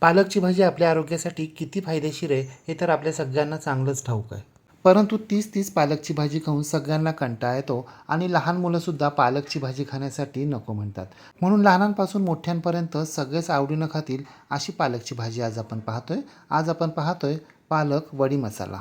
पालकची भाजी आपल्या आरोग्यासाठी किती फायदेशीर आहे हे तर आपल्या सगळ्यांना चांगलंच ठाऊक आहे. परंतु तीच तीच पालकची भाजी खाऊन सगळ्यांना कंटाळा येतो आणि लहान मुलंसुद्धा पालकची भाजी खाण्यासाठी नको म्हणतात. म्हणून लहानांपासून मोठ्यांपर्यंत सगळेच आवडीनं खातील अशी पालकची भाजी आज आपण पाहतोय. आज आपण पाहतोय पालक वडी मसाला.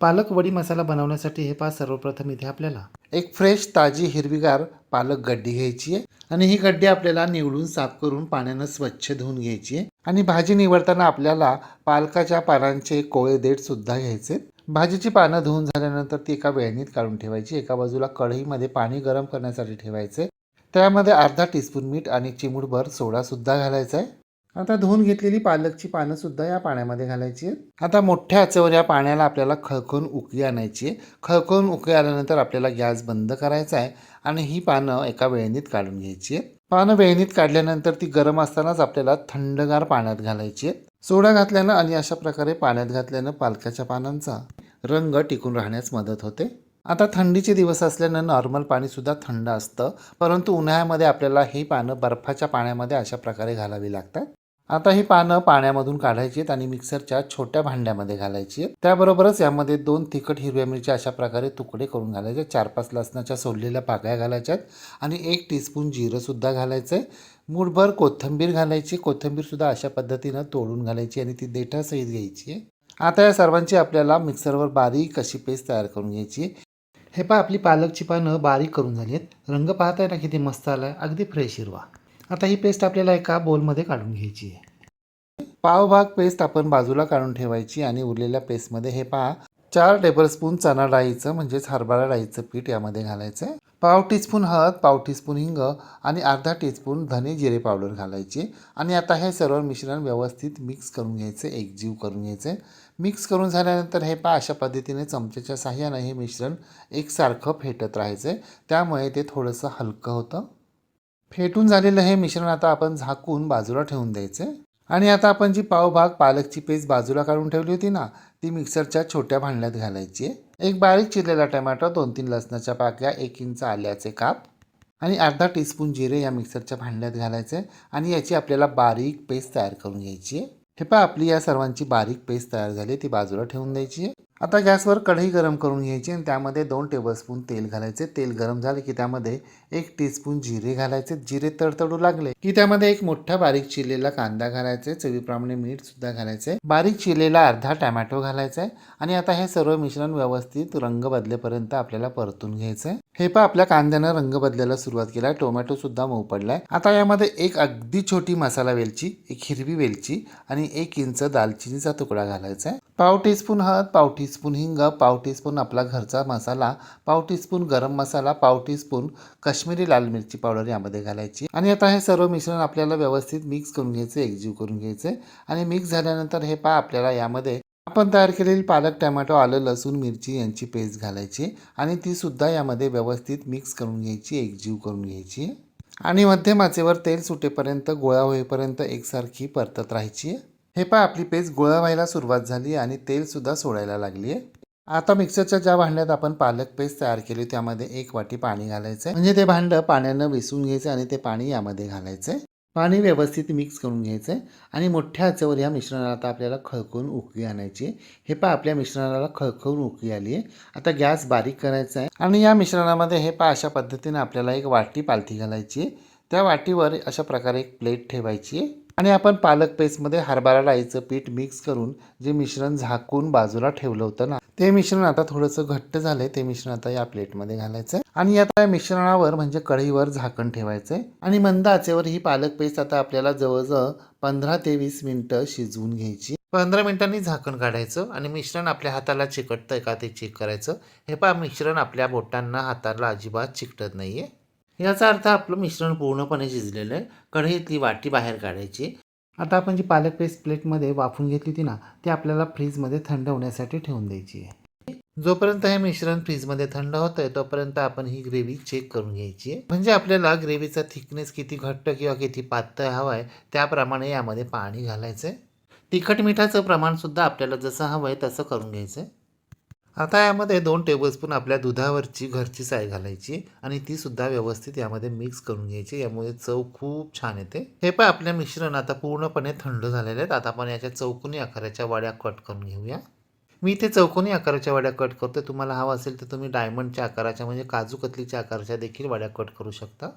पालक वडी मसाला बनवण्यासाठी हे पहा सर्वप्रथम इथे आपल्याला एक फ्रेश ताजी हिरवीगार पालक गड्डी घ्यायची आहे. आणि ही गड्डी आपल्याला निवडून साफ करून पाण्यानं स्वच्छ धुवून घ्यायची आहे. आणि भाजी निवडताना आपल्याला पालकाच्या पानांचे कोळे देठ सुद्धा घ्यायचे भाजीची पानं धुवून झाल्यानंतर ती एका वेळणीत काढून ठेवायची. एका बाजूला कढईमध्ये पाणी गरम करण्यासाठी ठेवायचे. त्यामध्ये अर्धा टीस्पून मीठ आणि चिमूटभर सोडा सुद्धा घालायचा आहे. आता धुवून घेतलेली पालकची पानं सुद्धा या पाण्यामध्ये घालायची आहेत. आता मोठ्या आचेवर या पाण्याला आपल्याला खळखळून उकळी आणायची आहे. खळखळून उकळी आल्यानंतर आपल्याला गॅस बंद करायचा आहे आणि ही पानं एका वेळणीत काढून घ्यायची आहेत. पानं वेळणीत काढल्यानंतर ती गरम असतानाच आपल्याला थंडगार पाण्यात घालायची आहेत. सोडा घातल्यानं आणि अशा प्रकारे पाण्यात घातल्यानं पालकाच्या पानांचा रंग टिकून राहण्यास मदत होते. आता थंडीचे दिवस असल्यानं नॉर्मल पाणीसुद्धा थंड असतं. परंतु उन्हाळ्यामध्ये आपल्याला ही पानं बर्फाच्या पाण्यामध्ये अशा प्रकारे घालावी लागतात. आता ही पानं पाण्यामधून काढायची आहेत आणि मिक्सरच्या छोट्या भांड्यामध्ये घालायची आहेत. त्याबरोबरच यामध्ये दोन तिखट हिरव्या मिरच्या अशा प्रकारे तुकडे करून घालायचे. चार पाच लसणाच्या सोललेल्या पाकळ्या घालायच्या आहेत आणि एक टीस्पून जिरंसुद्धा घालायचं आहे. मूठभर कोथिंबीर घालायची. कोथिंबीरसुद्धा अशा पद्धतीनं तोडून घालायची आणि ती देठासहित घ्यायची आहे. आता या सर्वांची आपल्याला मिक्सरवर बारीक अशी पेस्ट तयार करून घ्यायची आहे. हे पहा आपली पालकची पानं बारीक करून झाली आहेत. रंग पाहताय ना किती मस्त आला आहे अगदी फ्रेश हिरवा. आता ही पेस्ट आपल्याला एका बोलमध्ये काढून घ्यायची आहे. पावभाग पेस्ट आपण बाजूला काढून ठेवायची आणि उरलेल्या पेस्टमध्ये हे पहा चार टेबलस्पून चणा डाळीचं म्हणजेच हरभरा डाळीचं पीठ यामध्ये घालायचं आहे. पाव टीस्पून हळद पाव टीस्पून हिंग आणि अर्धा टीस्पून धने जिरे पावडर घालायची. आणि आता हे सर्व मिश्रण व्यवस्थित मिक्स करून घ्यायचं एकजीव करून घ्यायचं. मिक्स करून झाल्यानंतर हे पा अशा पद्धतीने चमच्याच्या साह्यानं हे मिश्रण एकसारखं फेटत राहायचं आहे त्यामुळे ते थोडंसं हलकं होतं. फेटून झालेलं हे मिश्रण आता आपण झाकून बाजूला ठेवून द्यायचं. आणि आता आपण जी पावभाग पालकची पेस्ट बाजूला काढून ठेवली होती ना ती मिक्सरच्या छोट्या भांड्यात घालायची आहे. एक बारीक चिरलेला टमॅटो दोन तीन लसणाच्या पाकळ्या एक इंच आल्याचे काप आणि अर्धा टीस्पून जिरे या मिक्सरच्या भांड्यात घालायचे आणि याची आपल्याला बारीक पेस्ट तयार करून घ्यायची आहे. हे पहा आपली या सर्वांची बारीक पेस्ट तयार झाली ती बाजूला ठेवून द्यायची आहे. आता गॅसवर कढई गरम करून घ्यायची आणि त्यामध्ये दोन टेबलस्पून तेल घालायचे. तेल गरम झाले की त्यामध्ये एक टीस्पून जिरे घालायचे. जिरे तडतडू लागले की त्यामध्ये एक मोठा बारीक चिरलेला कांदा घालायचे. चवीप्रमाणे मीठ सुद्धा घालायचे. बारीक चिरलेला अर्धा टॅमॅटो घालायचा. आहे आणि आता हे सर्व मिश्रण व्यवस्थित रंग बदलेपर्यंत आपल्याला परतून घ्यायचं. हे पण आपल्या कांद्यानं रंग बदलायला सुरुवात केला. टोमॅटो सुद्धा मऊ पडलाय. आता यामध्ये एक अगदी छोटी मसाला वेलची एक हिरवी वेलची आणि एक इंच दालचिनीचा तुकडा घालायचा आहे. पाव टीस्पून हळद पाव टीस्पून हिंग पाव टीस्पून आपला घरचा मसाला पाव टीस्पून गरम मसाला पाव टीस्पून काश्मीरी लाल मिरची पावडर यामध्ये घालायची. आणि आता हे सर्व मिश्रण आपल्याला व्यवस्थित मिक्स करून घ्यायचं एकजीव करून घ्यायचं. आणि मिक्स झाल्यानंतर हे पा आपल्याला यामध्ये आपण तयार केलेली पालक टमॅटो आलं लसूण मिरची यांची पेस्ट घालायची. आणि ती सुद्धा यामध्ये व्यवस्थित मिक्स करून घ्यायची एकजीव करून घ्यायची. आणि मध्यम आचेवर तेल सुटेपर्यंत गोळा होईपर्यंत एकसारखी परतत राहायची. हे पहा आपली पेस्ट गोळा व्हायला सुरुवात झाली आणि तेलसुद्धा सोडायला लागली आहे आता मिक्सरच्या ज्या भांड्यात आपण पालक पेस्ट तयार केली त्यामध्ये एक वाटी पाणी घालायचं म्हणजे ते भांडं पाण्यानं विसून घ्यायचं आणि ते पाणी यामध्ये घालायचं पाणी व्यवस्थित मिक्स करून घ्यायचं आहे आणि मोठ्या आचेवर या मिश्रणाला आता आपल्याला खळखळून उकळी आणायची हे पहा आपल्या मिश्रणाला खळखळून उकळी आली आहे. आता गॅस बारीक करायचा आहे आणि या मिश्रणामध्ये हे पहा अशा पद्धतीने आपल्याला एक वाटी पालथी घालायची त्या वाटीवर अशा प्रकारे एक प्लेट ठेवायची आणि आपण पालक पेस्टमध्ये हरभरा डाळीचं पीठ मिक्स करून जे मिश्रण झाकून बाजूला ठेवलं होतं ना ते मिश्रण आता थोडंसं घट्ट झालंय. ते मिश्रण आता या प्लेटमध्ये घालायचं आणि आता या मिश्रणावर म्हणजे कढईवर झाकण ठेवायचं आहे आणि मंद आचेवर ही पालक पेस्ट आता आपल्याला जवळजवळ पंधरा ते वीस मिनिटं शिजवून घ्यायची. पंधरा मिनिटांनी झाकण काढायचं आणि मिश्रण आपल्या हाताला चिकटतंय का ते चेक करायचं. हे पहा मिश्रण आपल्या बोटांना हाताला अजिबात चिकटत नाहीये. याचा अर्थ आपलं मिश्रण पूर्णपणे शिजलेलं आहे. कढईतली वाटी बाहेर काढायची आता आपण जी पालक पेस्ट प्लेटमध्ये वाफून घेतली होती ना ती आपल्याला फ्रीजमध्ये थंड होण्यासाठी ठेवून द्यायची आहे. जोपर्यंत हे मिश्रण फ्रीजमध्ये थंड होतंय तोपर्यंत आपण ही ग्रेव्ही चेक करून घ्यायची आहे. म्हणजे आपल्याला ग्रेव्हीचा थिकनेस किती घट्ट किंवा किती पातळ हवा आहे त्याप्रमाणे यामध्ये पाणी घालायचं आहे तिखट मिठाचं प्रमाणसुद्धा आपल्याला जसं हवं आहे तसं करून घ्यायचं आहे आता यामध्ये दोन टेबलस्पून आपल्या दुधावरची घरची साय घालायची आणि ती सुद्धा व्यवस्थित यामध्ये मिक्स करून घ्यायची. यामुळे चव खूप छान येते. हे पण आपले मिश्रण आता पूर्णपणे थंड झालेले आहेत. आता आपण याच्या चौकोनी आकाराच्या वाड्या कट करून घेऊया. मी इथे चौकोनी आकाराच्या वाड्या कट करतो तुम्हाला हवं असेल तर तुम्ही डायमंडच्या आकाराच्या म्हणजे काजू कतलीच्या आकाराच्या देखील वाड्या कट करू शकता.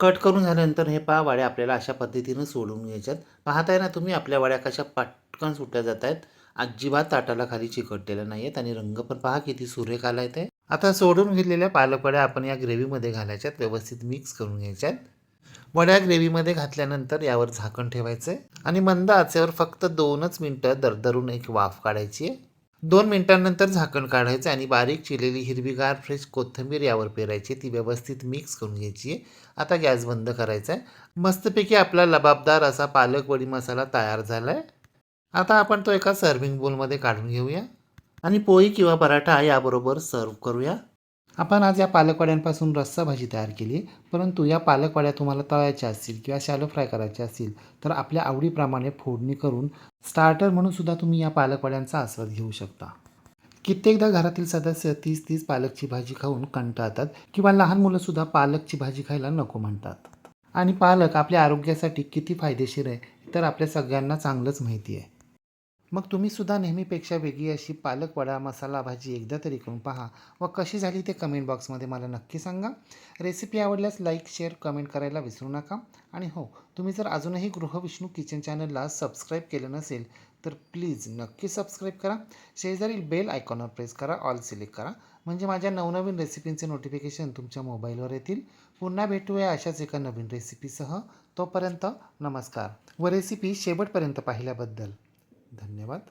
कट करून झाल्यानंतर हे पहा वाड्या आपल्याला अशा पद्धतीनं सोडून घ्यायच्यात. पाहताय ना तुम्ही आपल्या वाड्या कशा पटकन सुटल्या जात आहेत अजिबात ताटाला खाली चिकटलेलं नाही आहेत आणि रंग पण पहा किती सुरेख आला आहे आता सोडून घेतलेल्या पालकवड्या आपण या ग्रेव्हीमध्ये घालायच्यात व्यवस्थित मिक्स करून घ्यायच्यात वड्या ग्रेव्हीमध्ये घातल्यानंतर यावर झाकण ठेवायचं आहे. आणि मंद आचेवर फक्त दोनच मिनटं दरदरून एक वाफ काढायची आहे. दोन मिनिटांनंतर झाकण काढायचं आणि बारीक चिरलेली हिरवीगार फ्रेश कोथिंबीर यावर पेरायची ती व्यवस्थित मिक्स करून घ्यायची आहे. आता गॅस बंद करायचा आहे. मस्तपैकी आपला लबाबदार असा पालक वडी मसाला तयार झाला आहे आता आपण तो एका सर्विंग बोलमध्ये काढून घेऊया. आणि पोळी किंवा पराठा याबरोबर सर्व करूया. आपण आज या पालकवड्यांपासून रस्सा भाजी तयार केली. परंतु या पालकवाड्या तुम्हाला तळायच्या असतील किंवा शॅलो फ्राय करायच्या असतील तर आपल्या आवडीप्रमाणे फोडणी करून स्टार्टर म्हणून सुद्धा तुम्ही या पालकवाड्यांचा आस्वाद घेऊ शकता. कित्येकदा घरातील सदस्य तीस तीस पालकची भाजी खाऊन कंटाळतात किंवा लहान मुलंसुद्धा पालकची भाजी खायला नको म्हणतात. आणि पालक आपल्या आरोग्यासाठी किती फायदेशीर आहे तर आपल्या सगळ्यांना चांगलंच माहिती आहे. मग तुम्ही सुद्धा नेहमीपेक्षा वेगळी अशी पालक वडा मसाला भाजी एकदा तरी करून पहा. व कशी झाली ते कमेंट बॉक्समध्ये मला नक्की सांगा. रेसिपी आवडल्यास लाईक शेअर कमेंट करायला विसरू नका. आणि हो तुम्ही जर अजूनही गृहविष्णू किचन चॅनलला सबस्क्राईब केलं नसेल तर प्लीज नक्की सबस्क्राईब करा. शेजारील बेल आयकॉनवर प्रेस करा ऑल सिलेक्ट करा. म्हणजे माझ्या नवनवीन रेसिपींचे नोटिफिकेशन तुमच्या मोबाईलवर येतील. पुन्हा भेटूया अशाच एका नवीन रेसिपीसह तोपर्यंत नमस्कार. व रेसिपी शेवटपर्यंत पाहिल्याबद्दल. धन्यवाद.